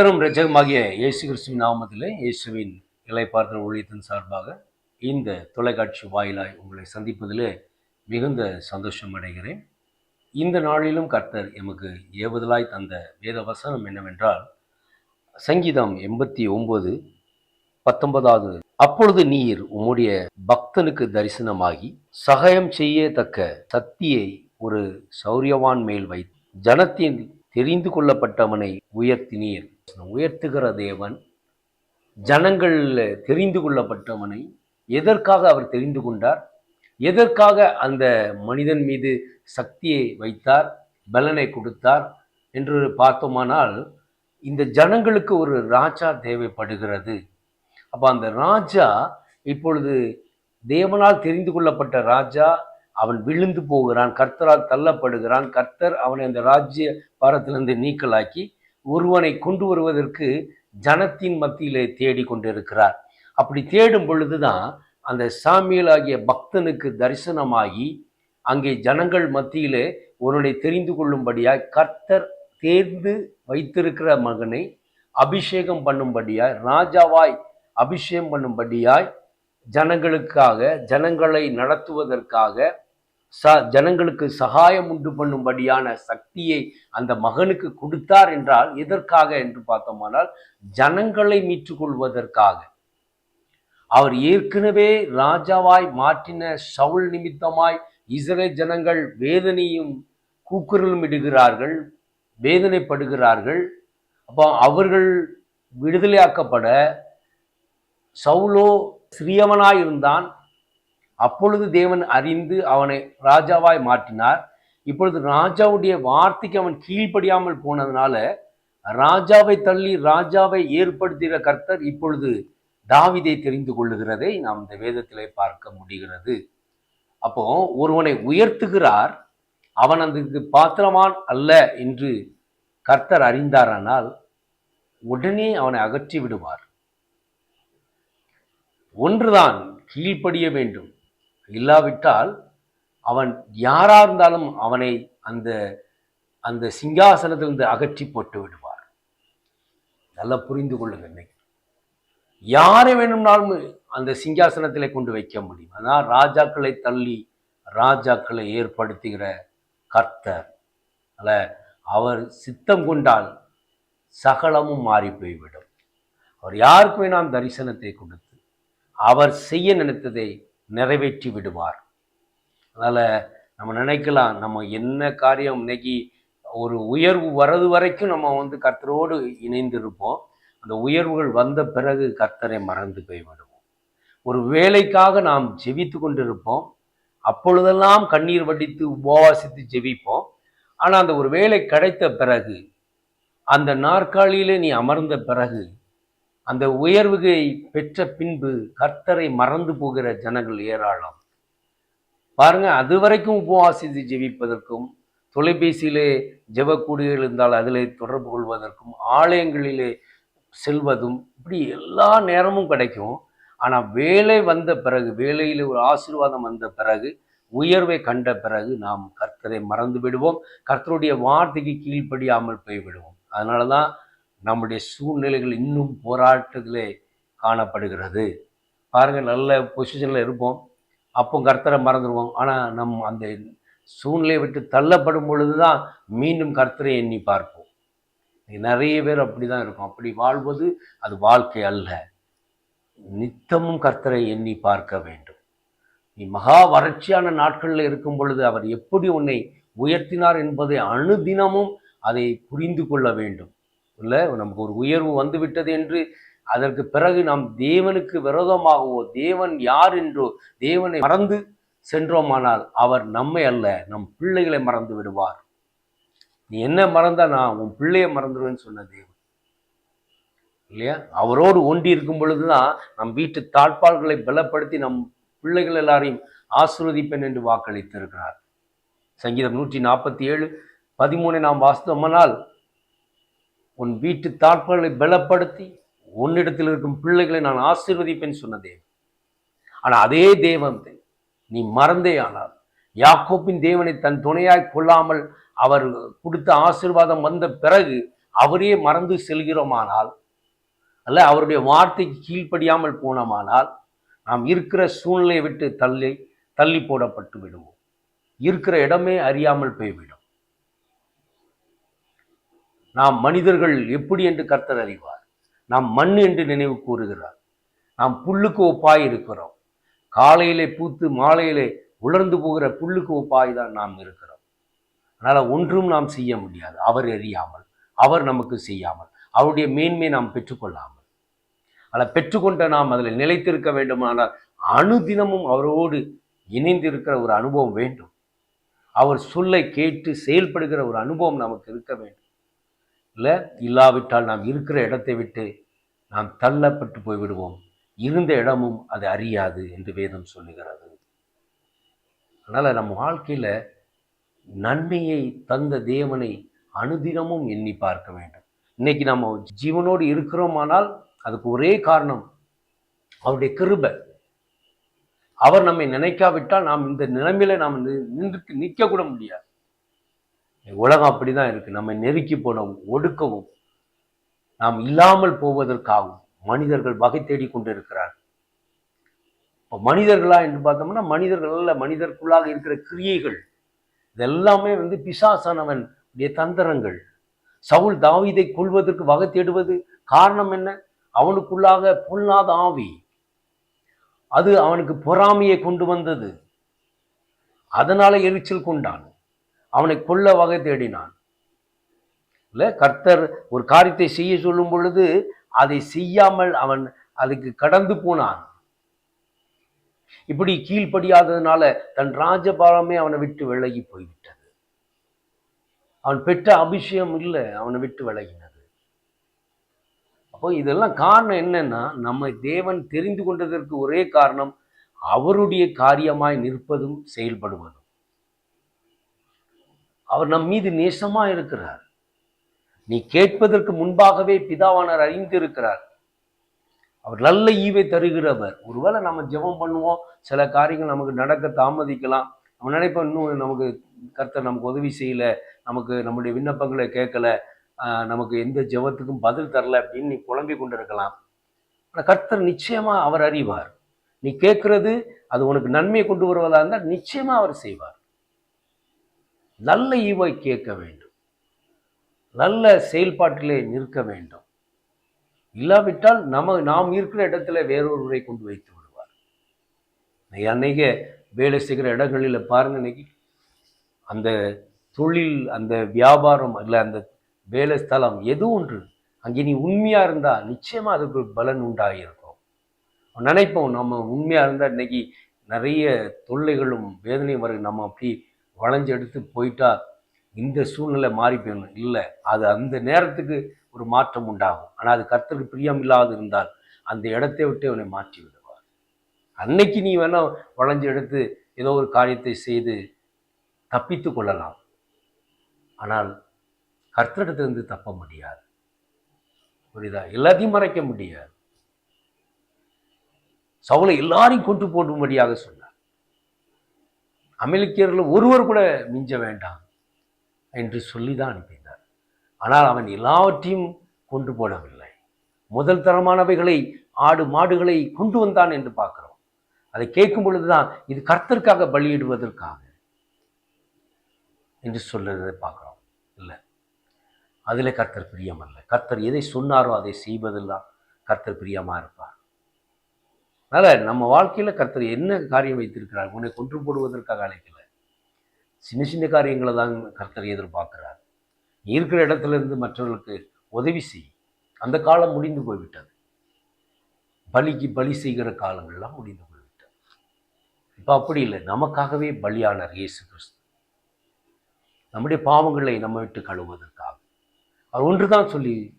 கர்த்தரும் ரஜகமாகிய இயேசு கிறிஸ்துவின் நாமத்திலே இயேசுவின் இலைப்பார்த்த ஊழியத்தின் சார்பாக இந்த தொலைக்காட்சி வாயிலாய் உங்களை சந்திப்பதில் மிகுந்த சந்தோஷம் அடைகிறேன். இந்த நாளிலும் கர்த்தர் எமக்கு ஏவுதலாய் தந்த வேத வசனம் என்னவென்றால் சங்கீதம் எண்பத்தி ஒம்பது பத்தொன்பதாவது. அப்பொழுது நீர் உம்முடைய பக்தனுக்கு தரிசனமாகி சகாயம் செய்யத்தக்க சக்தியை ஒரு சௌரியவான் மேல் வை ஜனத்தின் தெரிந்து கொள்ளப்பட்டவனை உயர்த்தினீர். உயர்த்துகிற தேவன் ஜனங்கள் தெரிந்து கொள்ளப்பட்டவனை எதற்காக அவர் தெரிந்து கொண்டார்? எதற்காக அந்த மனிதன் மீது சக்தியை வைத்தார் பலனை கொடுத்தார் என்று பார்த்தோமானால் இந்த ஜனங்களுக்கு ஒரு ராஜா தேவைப்படுகிறது. அப்போ அந்த ராஜா இப்பொழுது தேவனால் தெரிந்து கொள்ளப்பட்ட ராஜா அவன் விழுந்து போகிறான் கர்த்தரால் தள்ளப்படுகிறான் கர்த்தர் அவனை அந்த ராஜ்ய பாரத்திலிருந்து நீக்கலாக்கி ஒருவனை கொண்டு வருவதற்கு ஜனத்தின் மத்தியிலே தேடி கொண்டிருக்கிறார். அப்படி தேடும் பொழுதுதான் அந்த சாமியல் ஆகிய பக்தனுக்கு தரிசனமாகி அங்கே ஜனங்கள் மத்தியிலே ஒருவனை தெரிந்து கொள்ளும்படியாய் கர்த்தர் தேர்ந்து வைத்திருக்கிற மகனை அபிஷேகம் பண்ணும்படியாய் ராஜாவாய் அபிஷேகம் பண்ணும்படியாய் ஜனங்களுக்காக ஜனங்களை நடத்துவதற்காக ச ஜனங்களுக்கு சகாயம் உண்டு பண்ணும்படியான சக்தியை அந்த மகனுக்கு கொடுத்தார் என்றால் எதற்காக என்று பார்த்தோமானால் ஜனங்களை மீட்டுக்கொள்வதற்காக. அவர் ஏற்கனவே ராஜாவாய் மாற்றின சவுல் நிமித்தமாய் இஸ்ரேல் ஜனங்கள் வேதனையும் கூக்குரலும் இடுகிறார்கள் வேதனைப்படுகிறார்கள். அப்போ அவர்கள் விடுதலையாக்கப்பட சவுலோ சிறியவனாய் இருந்தான் அப்பொழுது தேவன் அறிந்து அவனை ராஜாவாய் மாற்றினார். இப்பொழுது ராஜாவுடைய வார்த்தைக்கு அவன் கீழ்ப்படியாமல் போனதுனால ராஜாவை தள்ளி ராஜாவை ஏற்படுத்துகிற கர்த்தர் இப்பொழுது தாவிதை தெரிந்து கொள்ளுகிறதை நாம் இந்த வேதத்திலே பார்க்க முடிகிறது. அப்போ ஒருவனை உயர்த்துகிறார் அவன் அதுக்கு பாத்திரமான் அல்ல என்று கர்த்தர் அறிந்தாரானால் உடனே அவனை அகற்றி விடுவார் ஒன்றுதான் கீழ்ப்படிய வேண்டும். இல்லாவிட்டால் அவன் யாராக இருந்தாலும் அவனை அந்த அந்த சிங்காசனத்திலிருந்து அகற்றி போட்டு விடுவார். நல்லா புரிந்து கொள்ளுங்க இன்னைக்கு. யாரை வேணும்னாலும் அந்த சிங்காசனத்திலே கொண்டு வைக்க முடியும். ஆனால் ராஜாக்களை தள்ளி ராஜாக்களை ஏற்படுத்துகிற கர்த்தர் அல்ல அவர் சித்தம் கொண்டால் சகலமும் மாறி போய்விடும் அவர் யாருக்குமே நாம் தரிசனத்தை கொடுத்து அவர் செய்ய நினைத்ததை நிறைவேற்றி விடுவார். அதனால் நம்ம நினைக்கலாம் நம்ம என்ன காரியம் இன்னைக்கு ஒரு உயர்வு வர்றது வரைக்கும் நம்ம வந்து கர்த்தரோடு இணைந்து இருப்போம் அந்த உயர்வுகள் வந்த பிறகு கர்த்தரை மறந்து போய்விடுவோம். ஒரு வேலைக்காக நாம் ஜெபித்து கொண்டிருப்போம். அப்பொழுதெல்லாம் கண்ணீர் வடித்து உபவாசித்து ஜெபிப்போம். ஆனால் அந்த ஒரு வேலை கிடைத்த பிறகு அந்த நாற்காலியிலே நீ அமர்ந்த பிறகு அந்த உயர்வுகை பெற்ற பின்பு கர்த்தரை மறந்து போகிற ஜனங்கள் ஏராளம். பாருங்க அது வரைக்கும் உபவாசித்து ஜெபிப்பதற்கும் தொலைபேசியிலே ஜெபக்கூடிகள் இருந்தால் அதிலே தொடர்பு கொள்வதற்கும் ஆலயங்களிலே செல்வதும் இப்படி எல்லா நேரமும் கிடைக்கும். ஆனால் வேலை வந்த பிறகு வேலையில் ஒரு ஆசீர்வாதம் வந்த பிறகு உயர்வை கண்ட பிறகு நாம் கர்த்தரை மறந்து விடுவோம். கர்த்தருடைய வார்த்தைக்கு கீழ்ப்படியாமல் போய்விடுவோம். அதனால தான் நம்முடைய சூழ்நிலைகள் இன்னும் போராட்டத்திலே காணப்படுகிறது. பாருங்கள் நல்ல பொசிஷனில் இருப்போம். அப்போ கர்த்தரை மறந்துடுவோம் ஆனால் நம் அந்த சூழ்நிலையை விட்டு தள்ளப்படும் பொழுது தான் மீண்டும் கர்த்தரை எண்ணி பார்ப்போம். நிறைய பேர் அப்படி தான் இருக்கும். அப்படி வாழ்வது அது வாழ்க்கை அல்ல. நித்தமும் கர்த்தரை எண்ணி பார்க்க வேண்டும். நீ மகா வறட்சியான நாட்களில் இருக்கும் பொழுது அவர் எப்படி உன்னை உயர்த்தினார் என்பதை அணுதினமும் அதை புரிந்து கொள்ள வேண்டும். இல்லை நமக்கு ஒரு உயர்வு வந்துவிட்டது என்று அதற்கு பிறகு நாம் தேவனுக்கு விரோதமாகவோ தேவன் யார் என்றோ தேவனை மறந்து சென்றோமானால் அவர் நம்மை அல்ல நம் பிள்ளைகளை மறந்து விடுவார். நீ என்ன மறந்தா நான் உன் பிள்ளையை மறந்துடுவேன்னு சொன்ன தேவன். இல்லையா? அவரோடு ஒன்றி இருக்கும் பொழுதுதான் நம் வீட்டு தாழ்பால்களை பலப்படுத்தி நம் பிள்ளைகள் எல்லாரையும் ஆசிர்வதிப்பேன் என்று வாக்களித்திருக்கிறார். சங்கீதம் நூற்றி நாற்பத்தி ஏழு பதிமூணை நாம் வாசித்தோமானால் உன் வீட்டு தாழ்ப்புகளை பலப்படுத்தி உன்னிடத்தில் இருக்கும் பிள்ளைகளை நான் ஆசீர்வதிப்பேன் சொன்ன தேவன். ஆனால் அதே தேவன் நீ மறந்தே ஆனால் யாக்கோப்பின் தேவனை தன் துணையாய் கொள்ளாமல் அவர் கொடுத்த ஆசீர்வாதம் வந்த பிறகு அவரே மறந்து செல்கிறோமானால் அல்ல அவருடைய வார்த்தைக்கு கீழ்ப்படியாமல் போனோமானால் நாம் இருக்கிற சூழ்நிலையை விட்டு தள்ளி தள்ளி போடப்பட்டு விடுவோம் இருக்கிற இடமே அறியாமல் போய்விடும். நாம் மனிதர்கள் எப்படி என்று கர்த்தர் அறிவார். நாம் மண் என்று நினைவு கூறுகிறார். நாம் புல்லுக்கு ஒப்பாய் இருக்கிறோம். காலையிலே பூத்து மாலையிலே உலர்ந்து போகிற புல்லுக்கு ஒப்பாய் தான் நாம் இருக்கிறோம். அதனால் ஒன்றும் நாம் செய்ய முடியாது. அவர் அறியாமல் அவர் நமக்கு செய்யாமல் அவருடைய மேன்மை நாம் பெற்றுக்கொள்ளாமல். அதில் பெற்றுக்கொண்ட நாம் அதில் நிலைத்திருக்க வேண்டுமானால் அணுதினமும் அவரோடு இணைந்திருக்கிற ஒரு அனுபவம் வேண்டும். அவர் சொல்லை கேட்டு செயல்படுகிற ஒரு அனுபவம் நமக்கு இருக்க வேண்டும். இல்லை இல்லாவிட்டால் நாம் இருக்கிற இடத்தை விட்டு நாம் தள்ளப்பட்டு போய்விடுவோம். இருந்த இடமும் அது அறியாது என்று வேதம் சொல்லுகிறது. அதனால் நம்ம வாழ்க்கையில் நன்மையை தந்த தேவனை அனுதினமும் எண்ணி பார்க்க வேண்டும். இன்னைக்கு நம்ம ஜீவனோடு இருக்கிறோமானால் அதுக்கு ஒரே காரணம் அவருடைய கிருபை. அவர் நம்மை நினைக்காவிட்டால் நாம் இந்த நிலைமையில நாம் நின்று நிற்க கூட முடியாது. உலகம் அப்படிதான் இருக்கு. நம்மை நெருக்கி போனவும் ஒடுக்கவும் நாம் இல்லாமல் போவதற்காகவும் மனிதர்கள் வகை தேடி கொண்டிருக்கிறார் இப்போ மனிதர்களா என்று பார்த்தோம்னா மனிதர்கள் அல்ல மனிதருக்குள்ளாக இருக்கிற கிரியைகள். இதெல்லாமே வந்து பிசாசானவன் தந்திரங்கள். சவுல் தாவிதை கொள்வதற்கு வகை தேடுவது காரணம் என்ன? அவனுக்குள்ளாக பொல்லாத ஆவி. அது அவனுக்கு பொறாமையை கொண்டு வந்தது. அதனால எரிச்சல் கொண்டான். அவனை கொல்ல வகை தேடினான். இல்ல கர்த்தர் ஒரு காரியத்தை செய்ய சொல்லும் பொழுது அதை செய்யாமல் அவன் அதுக்கு கடந்து போனான். இப்படி கீழ்ப்படியாததுனால தன் ராஜபாலமே அவனை விட்டு விலகி போய்விட்டது. அவன் பெற்ற அபிஷேகம் இல்லை அவனை விட்டு விலகினது. அப்போ இதெல்லாம் காரணம் என்னன்னா நம்ம தேவன் தெரிந்து கொண்டதற்கு ஒரே காரணம் அவருடைய காரியமாய் நிற்பதும் செயல்படுவதும். அவர் நம் மீது நேசமா இருக்கிறார். நீ கேட்பதற்கு முன்பாகவே பிதாவானார் அறிந்திருக்கிறார். அவர் நல்ல ஈவை தருகிறவர். ஒருவேளை நம்ம ஜெபம் பண்ணுவோம் சில காரியங்கள் நமக்கு நடக்க தாமதிக்கலாம். நம்ம நினைப்போம் இன்னும் நமக்கு கர்த்தர் நமக்கு உதவி செய்யல நமக்கு நம்முடைய விண்ணப்பங்களை கேட்கல நமக்கு எந்த ஜெபத்துக்கும் பதில் தரல அப்படின்னு நீ புலம்பிக் கொண்டிருக்கலாம். ஆனால் கர்த்தர் நிச்சயமாக அவர் அறிவார். நீ கேட்கறது அது உனக்கு நன்மையை கொண்டு வருவதாக இருந்தால் நிச்சயமாக அவர் செய்வார். நல்ல ஈவை கேட்க வேண்டும். நல்ல செயல்பாட்டிலே நிற்க வேண்டும். இல்லாவிட்டால் நம்ம நாம் இருக்கிற இடத்துல வேறொருவரை கொண்டு வைத்து விடுவார். இன்னைக்கு அன்னைக்கு வேலை செய்கிற இடங்களில் பாருங்க இன்னைக்கு அந்த தொழில் அந்த வியாபாரம் இல்லை அந்த வேலை ஸ்தலம் எது ஒன்று அங்கே நீ உண்மையாக இருந்தால் நிச்சயமாக அதுக்கு ஒரு பலன் உண்டாகிருக்கும் நினைப்போம் நம்ம உண்மையாக இருந்தால் இன்னைக்கு நிறைய தொல்லைகளும் வேதனையும் வரும். நம்ம அப்படி வளைஞ்சு எடுத்து போயிட்டா இந்த சூழ்நிலை மாறி போயிடணும் இல்லை அது அந்த நேரத்துக்கு ஒரு மாற்றம் உண்டாகும். ஆனால் அது கர்த்தருக்கு பிரியம் இல்லாது இருந்தால் அந்த இடத்தை விட்டு அவனை மாற்றி விடுவார். அன்னைக்கு நீ வேணா வளைஞ்சு எடுத்து ஏதோ ஒரு காரியத்தை செய்து தப்பித்து கொள்ளலாம். ஆனால் கர்த்தரிடத்திலிருந்து தப்ப முடியாது. புரியுதா? எல்லாத்தையும் மறைக்க முடியாது. சவுளை எல்லாரையும் கொண்டு போடும்படியாக சொன்னார். அமெரிக்கர்கள் ஒருவர் கூட மிஞ்ச வேண்டாம் என்று சொல்லி தான் அனுப்பினார். ஆனால் அவன் எல்லாவற்றையும் கொண்டு போடவில்லை. முதல் தரமானவைகளை ஆடு மாடுகளை கொண்டு வந்தான் என்று பார்க்கிறோம். அதை கேட்கும் பொழுதுதான் இது கர்த்தருக்காக பலியிடுவதற்காக என்று சொல்லுறதை பார்க்குறோம். இல்லை. அதில் கர்த்தர் பிரியம் அல்ல கர்த்தர் எதை சொன்னாரோ அதை செய்வதெல்லாம் கர்த்தர் பிரியமாக இருப்பார். அதனால் நம்ம வாழ்க்கையில் கர்த்தர் என்ன காரியம் வைத்திருக்கிறார்? உன்னை கொன்று போடுவதற்காக அழைக்கல. சின்ன சின்ன காரியங்களை தான் கர்த்தர் எதிர்பார்க்கிறார். நீ இருக்கிற இடத்துல இருந்து மற்றவர்களுக்கு உதவி செய். அந்த காலம் முடிந்து போய்விட்டது. பலிக்கு பலி செய்கிற காலங்கள்லாம் முடிந்து போய்விட்டது. இப்போ அப்படி இல்லை. நமக்காகவே பலியானார் இயேசு கிறிஸ்து. நம்முடைய பாவங்களை நம்ம விட்டு கழுவுவதற்காக. அவர் ஒன்றுதான் சொல்லி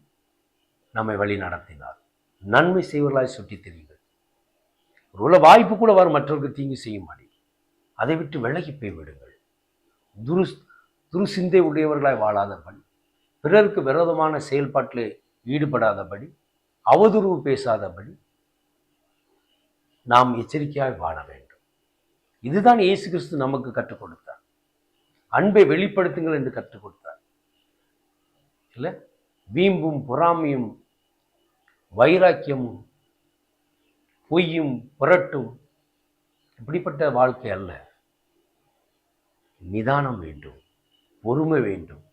நம்மை வழி நடத்தினார். நன்மை செய்வர்களாய் சுற்றி தெரியும் ஒருவேளை வாய்ப்பு கூட வரும் மற்றவர்களுக்கு தீங்கு செய்ய மாட்டேன் அதை விட்டு விலகி போய் விடுங்கள். துரு துருசிந்தை உடையவர்களாய் வாழாதபடி பிறருக்கு விரோதமான செயல்பாட்டில் ஈடுபடாதபடி அவதூறு பேசாதபடி நாம் எச்சரிக்கையாக வாழ வேண்டும். இதுதான் இயேசு கிறிஸ்து நமக்கு கற்றுக் கொடுத்தார். அன்பை வெளிப்படுத்துங்கள் என்று கற்றுக் கொடுத்தார். இல்லை? வீம்பும் பொறாமையும் வைராக்கியமும் பொய்யும் புரட்டும். இப்படிப்பட்ட வாழ்க்கை அல்ல. நிதானம் வேண்டும் பொறுமை வேண்டும்.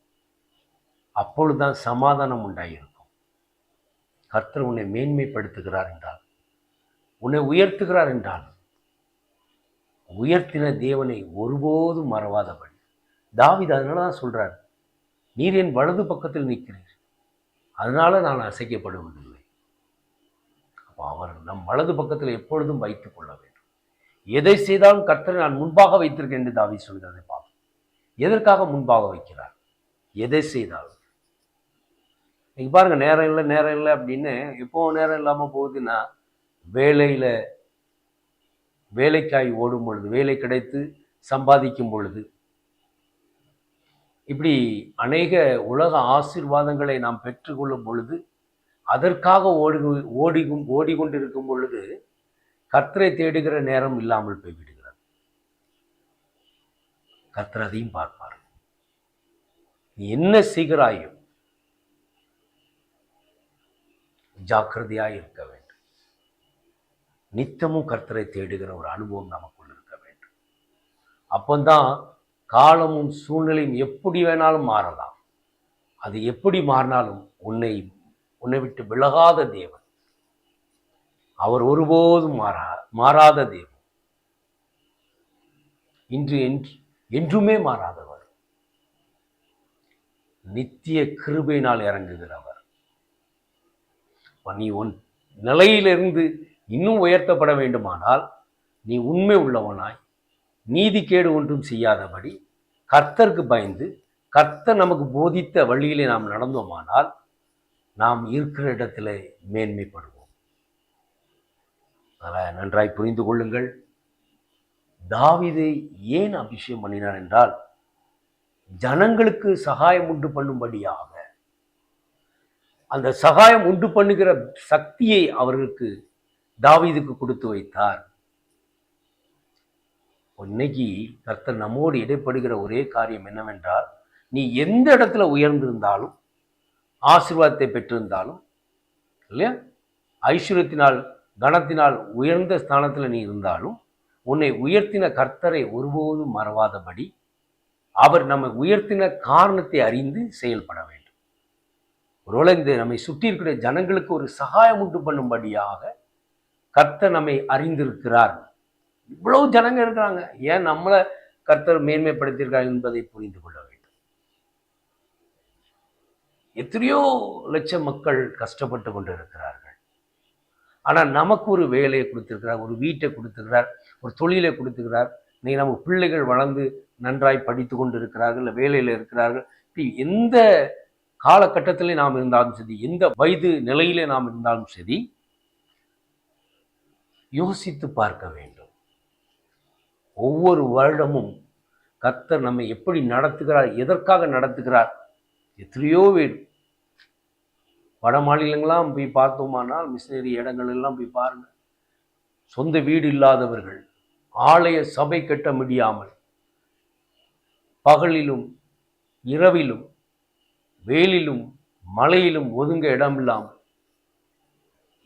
அப்பொழுதுதான் சமாதானம் உண்டாயிருக்கும். கர்த்தர் உன்னை மேன்மைப்படுத்துகிறார் என்றால் உன்னை உயர்த்துகிறார் என்றால் உயர்த்தின தேவனை ஒருபோதும் மறவாதபடி. தாவீது அதனால தான் சொல்கிறார் நீர் என் வலது பக்கத்தில் நிற்கிறீர். அதனால நான் அசைக்கப்படுவதில்லை. அவர் நம் வலது பக்கத்தில் எப்பொழுதும் வைத்துக் கொள்ள வேண்டும். எதை செய்தாலும் கர்த்தரை நான் முன்பாக வைத்திருக்கேன் என்று தாவி சொல்கிறதை பார்ப்போம். எதற்காக முன்பாக வைக்கிறார்? எதை செய்தாலும். நீங்கள் பாருங்க நேரம் இல்லை நேரம் இல்லை அப்படின்னு எப்போ நேரம் இல்லாமல் போகுதுன்னா வேலையில் வேலைக்காய் ஓடும் பொழுது வேலை கிடைத்து சம்பாதிக்கும் பொழுது. இப்படி அநேக உலக ஆசீர்வாதங்களை நாம் பெற்றுக்கொள்ளும் பொழுது அதற்காக ஓடி ஓடி ஓடிக்கொண்டிருக்கும் பொழுது கர்த்தரை தேடுகிற நேரம் இல்லாமல் போய்விடுகிறது. கர்த்தர் அதையும் பார்ப்பார். நீ என்ன செய்கிறாயோ ஜாக்கிரதையாக இருக்க வேண்டும். நித்தமும் கர்த்தரை தேடுகிற ஒரு அனுபவம் நமக்குள் இருக்க வேண்டும். அப்பந்தான் காலமும் சூழ்நிலையும் எப்படி வேணாலும் மாறலாம். அது எப்படி மாறினாலும் உன்னை உன்னை விட்டு விலகாத தேவன். அவர் ஒருபோதும் மாறா மாறாத தேவன். இன்று என்று என்றுமே மாறாதவர். நித்திய கிருபையினால் இறங்குகிறவர். அவர் நீ உன் நிலையிலிருந்து இன்னும் உயர்த்தப்பட வேண்டுமானால் நீ உண்மை உள்ளவனாய் நீதிக்கேடு ஒன்றும் செய்யாதபடி கர்த்தருக்கு பயந்து கர்த்தர் நமக்கு போதித்த வழியிலே நாம் நடந்தோமானால் நாம் இருக்கிற இடத்துல மேன்மைப்படுவோம். அதனால் நன்றாய் புரிந்து கொள்ளுங்கள். தாவிதை ஏன் அபிஷேகம் பண்ணினார் என்றால் ஜனங்களுக்கு சகாயம் உண்டு பண்ணும்படியாக. அந்த சகாயம் உண்டு பண்ணுகிற சக்தியை அவர்களுக்கு தாவீதுக்கு கொடுத்து வைத்தார். இன்னைக்கு கர்த்தர் நம்மோடு இடைப்படுகிற ஒரே காரியம் என்னவென்றால் நீ எந்த இடத்துல உயர்ந்திருந்தாலும் ஆசீர்வாதத்தை பெற்றிருந்தாலும் இல்லையா? ஐஸ்வர்யத்தினால் கணத்தினால் உயர்ந்த ஸ்தானத்தில் நீ இருந்தாலும் உன்னை உயர்த்தின கர்த்தரை ஒருபோதும் மறவாதபடி அவர் நம்மை உயர்த்தின காரணத்தை அறிந்து செயல்பட வேண்டும். ஒருவேளை இந்த நம்மை சுற்றி இருக்கிற ஜனங்களுக்கு ஒரு சகாயம் உண்டு பண்ணும்படியாக கர்த்தர் நம்மை அறிந்திருக்கிறார். இவ்வளவு ஜனங்க இருக்கிறாங்க. ஏன் நம்மளை கர்த்தர் மேன்மைப்படுத்தியிருக்கார் என்பதை புரிந்து கொள்ள எத்தனையோ லட்சம் மக்கள் கஷ்டப்பட்டு கொண்டு இருக்கிறார்கள் ஆனால் நமக்கு ஒரு வேலையை கொடுத்துருக்கிறார் ஒரு வீட்டை கொடுத்துருக்கிறார் ஒரு தொழிலை கொடுத்துருக்கிறார். இன்னைக்கு நம்ம பிள்ளைகள் வளர்ந்து நன்றாய் படித்து கொண்டு இருக்கிறார்கள் இல்லை வேலையில் இருக்கிறார்கள். இப்படி எந்த காலகட்டத்திலே நாம் இருந்தாலும் சரி எந்த வயது நிலையிலே நாம் இருந்தாலும் சரி யோசித்து பார்க்க வேண்டும். ஒவ்வொரு வருடமும் கர்த்தர் நம்மை எப்படி நடத்துகிறார் எதற்காக நடத்துகிறார் எத்தனையோ வீடு வட மாநிலங்களாம் போய் பார்த்தோமானால் மிஷினரி இடங்கள் எல்லாம் போய் பாருங்க. சொந்த வீடு இல்லாதவர்கள் ஆலய சபை கட்ட முடியாமல் பகலிலும் இரவிலும் வேலிலும் மலையிலும் ஒதுங்க இடமில்லாமல்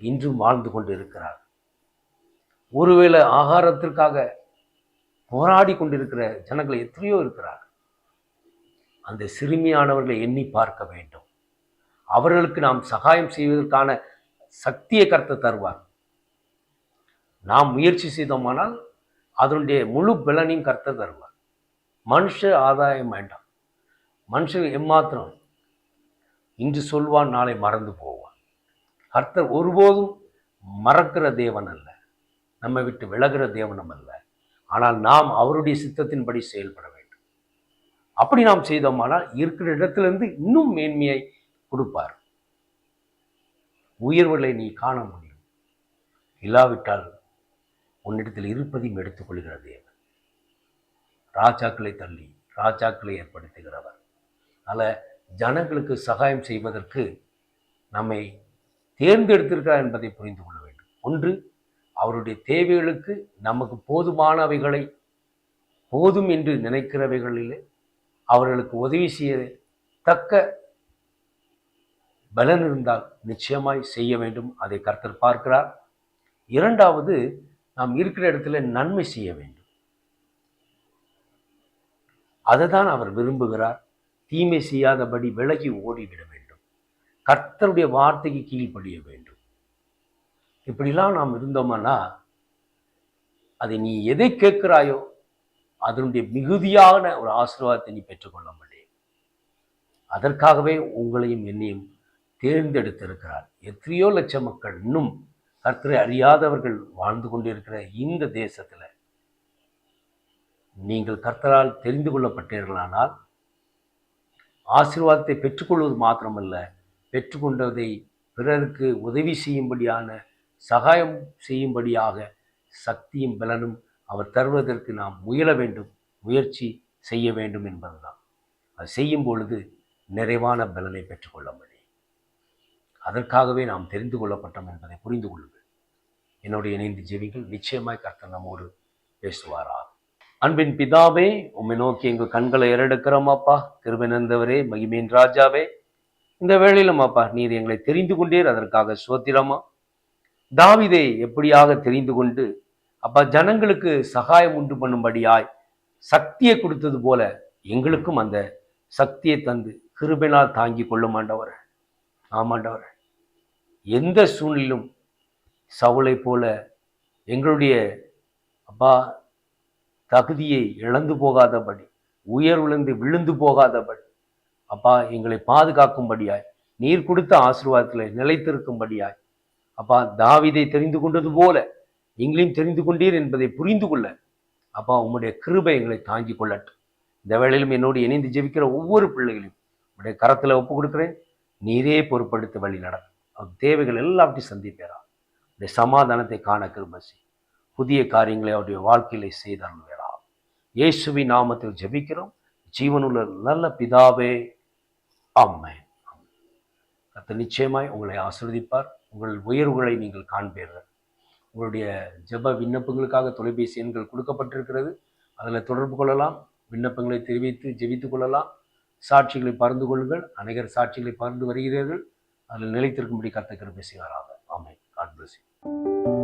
இன்றும் வாழ்ந்து கொண்டிருக்கிறார். ஒருவேளை ஆகாரத்திற்காக போராடி கொண்டிருக்கிற ஜனங்கள் எத்தனையோ இருக்கிறார் அந்த சிறுமியானவர்களை எண்ணி பார்க்க வேண்டும். அவர்களுக்கு நாம் சகாயம் செய்வதற்கான சக்தியை கருத்து தருவார். நாம் முயற்சி செய்தோமானால் அதனுடைய முழு பலனையும் கருத்து தருவார். மனுஷ ஆதாயம் வேண்டாம். மனுஷன் எம்மாத்திரம் இன்று சொல்வான் நாளை மறந்து போவான். கர்த்தர் ஒருபோதும் மறக்கிற தேவன் அல்ல. நம்மை விட்டு விலகிற தேவனும் அல்ல. ஆனால் நாம் அவருடைய சித்தத்தின்படி செயல்பட வேண்டும். அப்படி நாம் செய்தோமானால் இருக்கிற இடத்திலிருந்து இன்னும் மேன்மையை கொடுப்பார். உயர்வுகளை நீ காண முடியும். இல்லாவிட்டால் உன்னிடத்தில் இருப்பதையும் எடுத்துக்கொள்கிற தேவன். ராஜாக்களை தள்ளி ராஜாக்களை ஏற்படுத்துகிறவர். அதனால் ஜனங்களுக்கு சகாயம் செய்வதற்கு நம்மை தேர்ந்தெடுத்திருக்கிறார் என்பதை புரிந்து கொள்ள வேண்டும். ஒன்று அவருடைய தேவைகளுக்கு நமக்கு போதுமானவைகளை போதும் என்று நினைக்கிறவைகளிலே அவர்களுக்கு உதவி செய்ய தக்க பலன் இருந்தால் நிச்சயமாய் செய்ய வேண்டும். அதை கர்த்தர் பார்க்கிறார். இரண்டாவது நாம் இருக்கிற இடத்துல நன்மை செய்ய வேண்டும். அதை தான் அவர் விரும்புகிறார். தீமை செய்யாதபடி விலகி ஓடிவிட வேண்டும். கர்த்தருடைய வார்த்தைக்கு கீழ்ப்படிய வேண்டும். இப்படிலாம் நாம் இருந்தோம்னா அதை நீ எதை கேட்கிறாயோ அதனுடைய மிகுதியான ஒரு ஆசீர்வாதத்தை நீ பெற்றுக்கொள்ள முடியும் அதற்காகவே உங்களையும் என்னையும் தேர்ந்தெடுத்திருக்கிறார். எத்தனையோ லட்ச மக்கள் இன்னும் கர்த்தரை அறியாதவர்கள் வாழ்ந்து கொண்டிருக்கிற இந்த தேசத்தில் நீங்கள் கர்த்தரால் தெரிந்து கொள்ளப்பட்டீர்களானால் ஆசீர்வாதத்தை பெற்றுக்கொள்வது மாத்திரமல்ல பெற்றுக்கொண்டதை பிறருக்கு உதவி செய்யும்படியான சகாயம் செய்யும்படியாக சக்தியும் பலனும் அவர் தருவதற்கு நாம் முயல வேண்டும் முயற்சி செய்ய வேண்டும் என்பதுதான். அது செய்யும் பொழுது நிறைவான பலனை பெற்றுக்கொள்ள முடியும். அதற்காகவே நாம் தெரிந்து கொள்ளப்பட்டோம் என்பதை புரிந்து கொள்ளுங்கள். என்னுடைய இணைந்து ஜெவிகள் நிச்சயமாய் கர்த்தர் நம்மோடு பேசுவாரா? அன்பின் பிதாவே உம்மை நோக்கி எங்கள் கண்களை ஏறெடுக்கிறோம் அப்பா. கிருபனந்தவரே மகிமேன் ராஜாவே. இந்த வேளையிலும் அப்பா நீர் எங்களை தெரிந்து கொண்டீர் அதற்காக சோத்திரமா தாவிதை எப்படியாக தெரிந்து கொண்டு அப்பா ஜனங்களுக்கு சகாயம் உண்டு பண்ணும்படியாய் சக்தியை கொடுத்தது போல எங்களுக்கும் அந்த சக்தியை தந்து கிருபினால் தாங்கி கொள்ளும் ஆண்டவர். ஆமாண்டவர் எந்த சூழ்நிலும் சவுளை போல எங்களுடைய அப்பா தகுதியை இழந்து போகாதபடி உயர்விழந்து விழுந்து போகாதபடி அப்பா எங்களை பாதுகாக்கும்படியாய் நீர் கொடுத்த ஆசீர்வாதத்தில் நிலைத்திருக்கும்படியாய் அப்பா தாவிதை தெரிந்து கொண்டது போல எங்களையும் தெரிந்து கொண்டீர் என்பதை புரிந்து கொள்ள அப்பா உம்முடைய கிருபை எங்களை தாங்கி கொள்ளட்டும். இந்த வேளையிலும் என்னோடு இணைந்து ஜெபிக்கிற ஒவ்வொரு பிள்ளைகளையும் உடைய கரத்தில் ஒப்பு கொடுக்குறேன் நீரே பொறுப்படுத்த வழி நடக்கும் தேவைகள் எல்லாவற்றையும் சந்திப்பேரா உடைய சமாதானத்தை காண கிருபசி. புதிய காரியங்களை அவருடைய வாழ்க்கையில செய்தருள்வேரா இயேசுவி நாமத்தில் ஜெபிக்கிறோம். ஜீவனுள்ள நல்ல பிதாவே. அம்மை கத்த நிச்சயமாய் உங்களை ஆசிர்வதிப்பார். உங்கள் உயர்வுகளை நீங்கள் காண்பீர்கள். உங்களுடைய ஜெப விண்ணப்பங்களுக்காக தொலைபேசி எண்கள் கொடுக்கப்பட்டிருக்கிறது. அதில் தொடர்பு கொள்ளலாம். விண்ணப்பங்களை தெரிவித்து ஜெபித்துக் கொள்ளலாம். சாட்சிகளை பகிர்ந்து கொள்ளுங்கள். அநேகர் சாட்சிகளை பகிர்ந்து வருகிறீர்கள். அதில் நிலைத்திருக்கும்படி கத்த பேசுகிறாராக செய்வாராக. ஆமை காட் பிளஸ் யூ